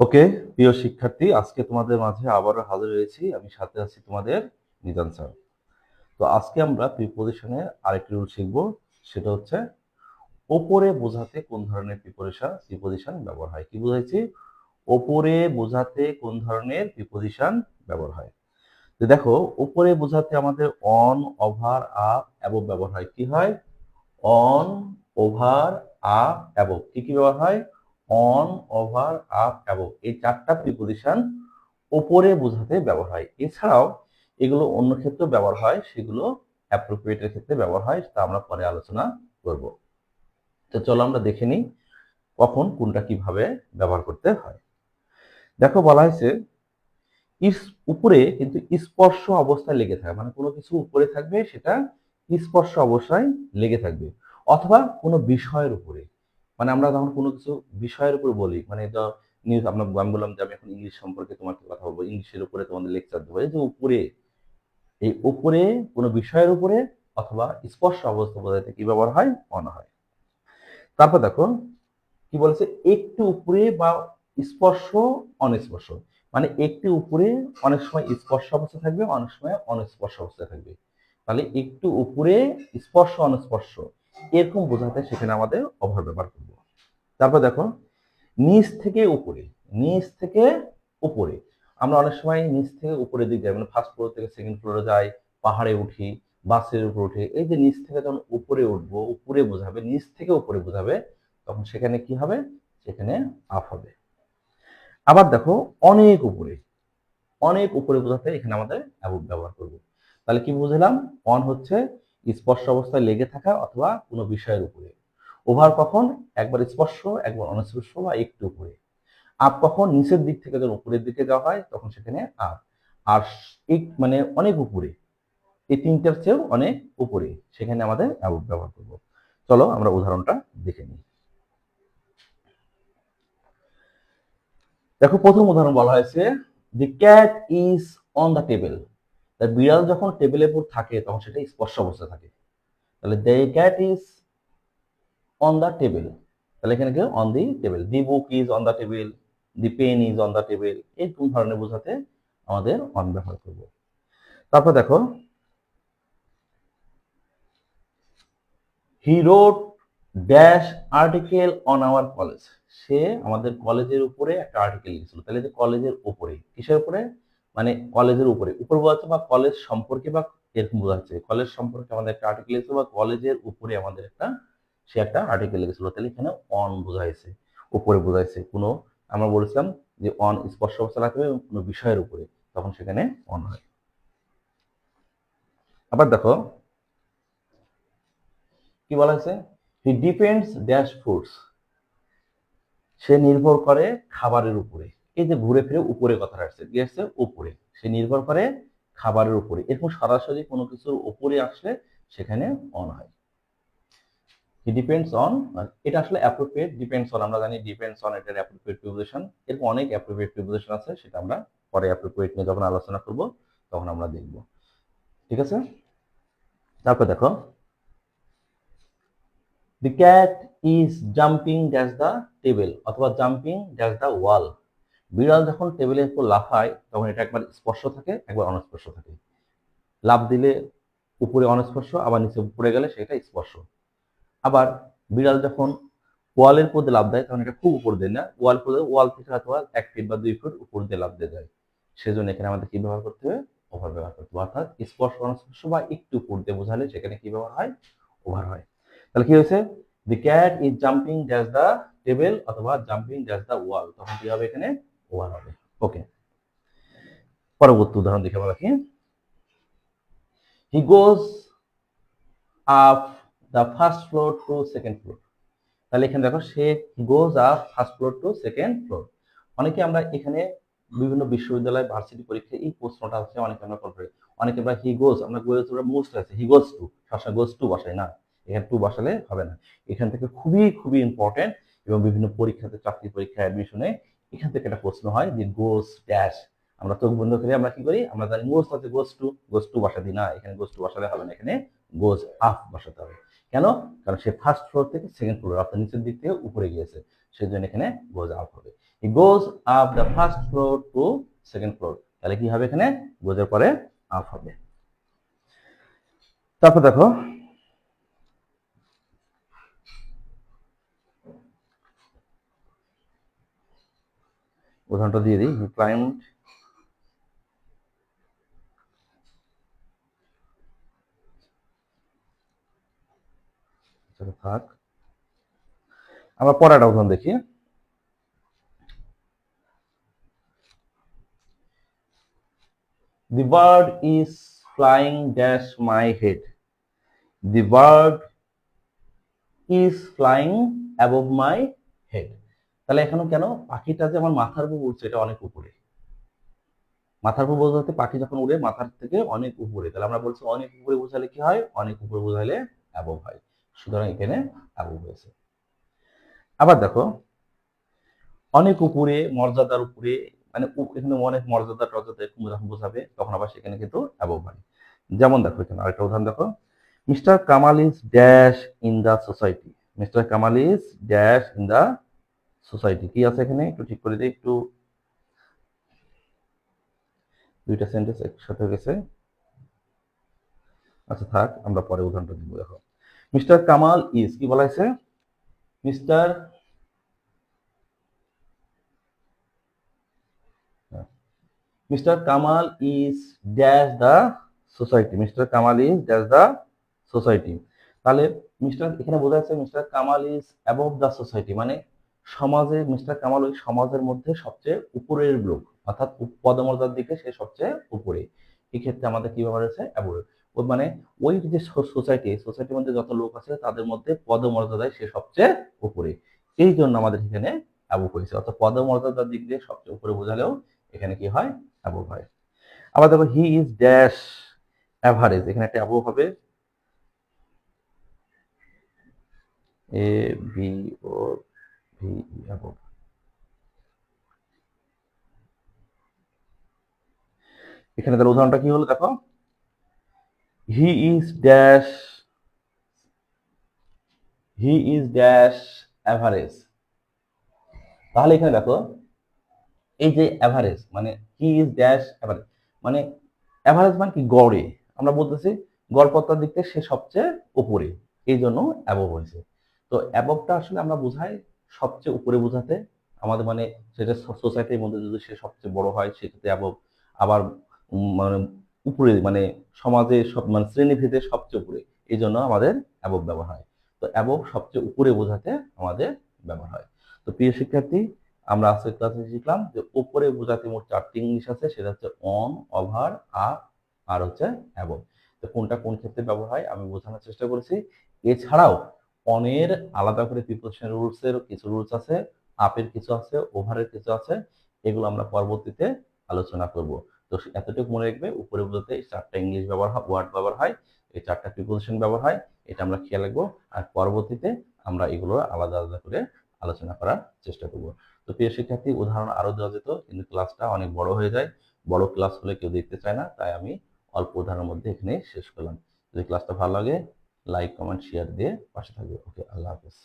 ওকে, প্রিয় শিক্ষার্থী, আজকে তোমাদের মাঝে আবারও হাজির হয়েছি। আমি সাথে আছি তোমাদের নিজান স্যার। তো আজকে আমরা প্রিপোজিশনের আরেকটি রুল শিখব, সেটা হচ্ছে ওপরে বোঝাতে কোন ধরনের প্রিপোজিশন প্রিপোজিশন ব্যবহার হয়। কি বুঝাইছি? ওপরে বোঝাতে কোন ধরনের প্রিপোজিশন ব্যবহার হয়। তো দেখো, ওপরে বোঝাতে আমাদের অন ওভার আপ অ্যাবভ ব্যবহার হয়। কি হয়? অন ওভার আপ অ্যাবভ কি কি ব্যবহার হয়? অন ওভার আপ অ্যাবভ এই চারটা প্রিপোজিশন ওপরে বোঝাতে ব্যবহার হয়। এছাড়াও এগুলো অন্য ক্ষেত্রেও ব্যবহার হয়, সেগুলো অ্যাপ্রোপ্রিয়েটের ক্ষেত্রে ব্যবহার হয় তা আমরা পরে আলোচনা করব। তো চলো আমরা দেখে নিই কখন কোনটা কীভাবে ব্যবহার করতে হয়। দেখো বলা হয়েছে উপরে কিন্তু স্পর্শ অবস্থায় লেগে থাকে মানে কোনো কিছু উপরে থাকবে, সেটা স্পর্শ অবস্থায় লেগে থাকবে, অথবা কোনো বিষয়ের উপরে। মানে আমরা যখন কোনো কিছু বিষয়ের উপর বলি। মানে নিউজ আমরা আমি বললাম যে আমি এখন ইংলিশ সম্পর্কে তোমাকে কথা বলব। ইংলিশের উপরে তোমাদের লেকচার দেবো। যে উপরে, এই উপরে কোনো বিষয়ের উপরে অথবা স্পর্শ অবস্থা বোঝাতে কি ব্যবহার হয়? অন হয়। তারপর দেখো, কি বলেছে? একটু উপরে বা স্পর্শ অনস্পর্শ মানে একটু উপরে অনেক সময় স্পর্শ অবস্থা থাকবে, অনেক সময় অনস্পর্শ অবস্থা থাকবে। তাহলে একটু উপরে স্পর্শ অনস্পর্শ এরকম বোঝাতে সেখানে আমাদের অভার ব্যবহার করব। তারপর দেখো, নিচ থেকে উপরে, নিচ থেকে উপরে। আমরা অনেক সময় নিচ থেকে উপরের দিকে যাই মানে ফার্স্ট ফ্লোর থেকে সেকেন্ড ফ্লোরে যাই, পাহাড়ে উঠি বাসের উপর উঠে, এই যে নিচ থেকে যখন উপরে উঠবো, উপরে বোঝাবে, নিচ থেকে উপরে বোঝাবে, তখন সেখানে কি হবে? সেখানে আপ হবে। আবার দেখো, অনেক উপরে অনেক উপরে বোঝাতে এখানে আমাদের অ্যাবভ ব্যবহার করব। তাহলে কি বুঝলাম? অন হচ্ছে স্পর্শ অবস্থায় লেগে থাকা অথবা কোনো বিষয়ের উপরে। ওভার কখন? একবার স্পর্শ, একবার অনস্পর্শ বা একটু উপরে। আপ কখন? নিচের দিক থেকে যখন উপরের দিকে যাওয়া হয়, তখন সেখানে আপ। আর এক মানে অনেক উপরে। এই তিনটার চেয়েও অনেক উপরে। সেখানে আমাদের অ্যাবভ ব্যবহার করব। চলো আমরা উদাহরণটা দেখে নিই। দেখো, প্রথম উদাহরণ বলা হয়েছে the cat is on the table বিড়াল যখন টেবিলের উপর থাকে, তখন সেটা স্পর্শ অবস্থায় থাকে। তাহলে the cat is on the table তাহলে এখানে কি? On the table the book is on the table the pen is on the table এই কোন ধরনের বোঝাতে আমাদের অন ব্যবহার করব। তারপর দেখো he wrote dash article on our college সে আমাদের কলেজের উপরে একটা আর্টিকেল লিখেছিল। তাহলে যে কলেজের উপরে কিসের উপরে? মানে কলেজের উপরে। উপর বোঝাচ্ছে বা কলেজ সম্পর্কে বা এরকম বোঝাচ্ছে কলেজ সম্পর্কে আমাদের একটা আর্টিকেল লিখেছিল বা কলেজের উপরে আমাদের একটা, সে একটা আর্টিকেল লিখেছিল তাহলে এখানে অন বোঝাইছে উপরে বোঝাইছে কোনো, আমরা বলেছিলাম যে অন স্পর্শ অবস্থা রাখবে কোনো বিষয়ের উপরে, তখন সেখানে অন হয়। আবার দেখো, কি বলা হয়েছে? হি ডিপেন্ডস ড্যাশ ফুডস সে নির্ভর করে খাবারের উপরে। এই যে ঘুরে ফিরে উপরে কথা আসছে, কি উপরে। সে নির্ভর করে খাবারের উপরে। এরকম সরাসরি কোনো কিছুর উপরে আসলে সেখানে অন হয়। হি ডিপেন্ডস অন এটা আসলে অ্যাপ্রোপ্রিয়েট ডিপেন্ডস অন আমরা জানি ডিপেন্ডস অন এটার অ্যাপ্রোপ্রিয়েট প্রিপোজিশন এরকম অনেক অ্যাপ্রোপ্রিয়েট প্রিপোজিশন আছে, সেটা আমরা পরে অ্যাপ্রোপ্রিয়েট নিয়ে যখন আলোচনা করব, তখন আমরা দেখব। ঠিক আছে? তারপর দেখো। The cat is jumping dash the table অথবা জাম্পিং ড্যাশ দ্য ওয়াল বিড়াল যখন টেবিলের উপর লাফায়, তখন এটা একবার স্পর্শ থাকে, একবার অনস্পর্শ থাকে। লাফ দিলে উপরে অনস্পর্শ, আবার নিচে উপরে গেলে সেটা স্পর্শ। আবার বিড়াল যখন ওয়ালের উপর লাভ দেয়, তখন এটা খুব উপর দেয় না, ওয়াল করে ওয়াল থেকে হয়তো এক ফিট বা দুই ফুট উপর দিয়ে লাভ দিয়ে যায় সেজন্য এখানে আমাদের কি ব্যবহার করতে হবে ওভার ব্যবহার করতে হবে অর্থাৎ স্পর্শ, অনস্পর্শ বা একটু উপর দিয়ে বোঝালে সেখানে কি ব্যবহার হয়? ওভার হয়। তাহলে কি হয়েছে? The cat is jumping dash the table অথবা জাম্পিং ড্যাশ দ্য ওয়াল তখন কি হবে এখানে? ওভার হবে ওকে পরবর্তী উদাহরণ দেখে আমরা কি he goes up the first floor to second floor তাহলে এখানে দেখো সে goes up first floor to second floor অনেকে আমরা এখানে বিভিন্ন বিশ্ববিদ্যালয় ভার্সিটি পরীক্ষায় এই প্রশ্নটা আছে অনেকে আমরা করি। অনেকে আমরা হি গোজ আমরা গোজ মোস্ট আছে। হি গোজ টু সবসময় গোজ টু বসাই না। এখানে টু বসালে হবে না। এখান থেকে খুবই খুবই ইম্পর্টেন্ট এবং বিভিন্ন পরীক্ষাতে, চাকরি পরীক্ষা অ্যাডমিশনে এখান থেকে একটা প্রশ্ন হয় যে গোস ড্যাশ আমরা চোখ বন্ধ করে আমরা কি করি? আমরা জানি গোস আছে গোস টু গোস টু বসা দিই না, এখানে গোস টু বসালে হবে না, এখানে গোস আপ বসাতে হবে। কেন? কারণ সে ফার্স্ট ফ্লোর থেকে সেকেন্ড ফ্লোর অর্থাৎ নিচের দিক থেকে উপরে গিয়েছে সেই জন্য এখানে গোজ আপ হবে। He goes up the first floor to second floor তাহলে কি হবে এখানে? গোজের পরে আপ হবে। তারপর দেখো উদাহরণটা দিয়ে দিই ক্লায়েন্ট থাক। আমরা পরে একটা উদাহরণ দেখি। The bird is flying dash my head the bird is flying above my head তাহলে এখানে কেন? পাখিটা যে আমার মাথার উপর উঠছে এটা অনেক উপরে। মাথার উপর বোঝাতে পাখি যখন উড়ে, মাথার থেকে অনেক উপরে। তাহলে আমরা বলছি অনেক উপরে বোঝালে কি হয়? অনেক উপরে বোঝালে অ্যাবভ হয়। সুতরাং এখানে অ্যাবভ হয়েছে। আবার দেখো, অনেক উপরে, মর্যাদার উপরে মানে এখানে অনেক মর্যাদা, টর্যাদা এরকম যখন বোঝাবে, তখন আবার সেখানে কিন্তু অ্যাবভ হয়। যেমন দেখো এখানে আরেকটা উদাহরণ দেখো। Mister Kamal is dash in the society. Mister Kamal is dash in the society কি আছে এখানে? একটু ঠিক করে দিই, একটু দুইটা সেন্টেন্স একসাথে গেছে। আচ্ছা থাক, আমরা পরে উদাহরণটা দিব, দেখো। মিস্টার কামাল ইজ, কি বলা হয়েছে? Mister Mister Kamal is dash the society, Mister Kamal is dash the society. তাহলে মিস্টার, এখানে বোঝা যাচ্ছে Mister Kamal is above the society মানে সমাজে মিস্টার কামাল ওই সমাজের মধ্যে সবচেয়ে উপরের লোক, অর্থাৎ পদমর্যাদার দিকে সে সবচেয়ে উপরে। এই ক্ষেত্রে আমাদের কি ব্যবহার আছে? অ্যাবভ ওই মানে ওই যে সোসাইটি, সোসাইটির মধ্যে যত লোক আছে তাদের মধ্যে পদমর্যাদায় সে সবচেয়ে উপরে। এই জন্য আমাদের এখানে অ্যাবভ হয়েছে অর্থাৎ পদমর্যাদার দিক দিয়ে সবচেয়ে উপরে বোঝালেও এখানে কি হয়? অ্যাবভ হয়। আবার দেখো হি ইজ ড্যাশ অ্যাভারেজ এখানে একটা অ্যাবভ হবে। A B O V above এখানে তাহলে উদাহরণটা কি হলো দেখো? He is dash he is dash average তাহলে এখানে দেখো, এই যে অ্যাভারেজ মানে হি ইজ ড্যাশ অ্যাভারেজ মানে অ্যাভারেজ মানে কি? গড়ে। আমরা বলতেছি গড়পত্তার দিক থেকে সে সবচেয়ে উপরে, এই জন্য অ্যাবভ হয়েছে। তো অ্যাবভটা আসলে আমরা বোঝাই সবচেয়ে উপরে বোঝাতে আমাদের মানে সেটা সোসাইটির মধ্যে যদি সে সবচেয়ে বড় হয়, সেক্ষেত্রে অ্যাবভ আবার মানে উপরে মানে সমাজে সব মানে শ্রেণীভেদে সবচেয়ে উপরে। এই জন্য আমাদের অ্যাবভ ব্যবহার হয়। তো অ্যাবভ সবচেয়ে উপরে বোঝাতে আমাদের ব্যবহার হয়। তো প্রিয় শিক্ষার্থী, আমরা আজকের ক্লাসে শিখলাম যে উপরে বোঝাতে মোট চারটি ইংলিশ আছে, সেটা হচ্ছে অন ওভার আপ আর হচ্ছে অ্যাবভ তো কোনটা কোন ক্ষেত্রে ব্যবহার হয়, আমি বোঝানোর চেষ্টা করেছি। এছাড়াও অনের আলাদা করে প্রিপোজিশন রুলস এর কিছু রুলস আছে আপের কিছু আছে ওভারের কিছু আছে, এগুলো আমরা পরবর্তীতে আলোচনা করব। তো এতটুকু মনে রাখবে, উপরে বলতে চারটা ইংলিশ ব্যবহার হয় ওয়ার্ড ব্যবহার হয়, এই চারটা প্রিপোজিশন ব্যবহার হয়, এটা আমরা খেয়াল রাখব, আর পরবর্তীতে আমরা এগুলো আলাদা আলাদা করে আলোচনা করার চেষ্টা করব। তো প্রিয় শিক্ষার্থী, উদাহরণ আরও দেওয়া যেত, কিন্তু ক্লাসটা অনেক বড় হয়ে যায়, বড় ক্লাস হলে কেউ দেখতে চায় না, তাই আমি অল্প উদাহরণের মধ্যে এখানে শেষ করলাম। যদি ক্লাসটা ভালো লাগে লাইক কমেন্ট শেয়ার দিয়ে পাশে থাকবে ওকে আল্লাহ হাফেজ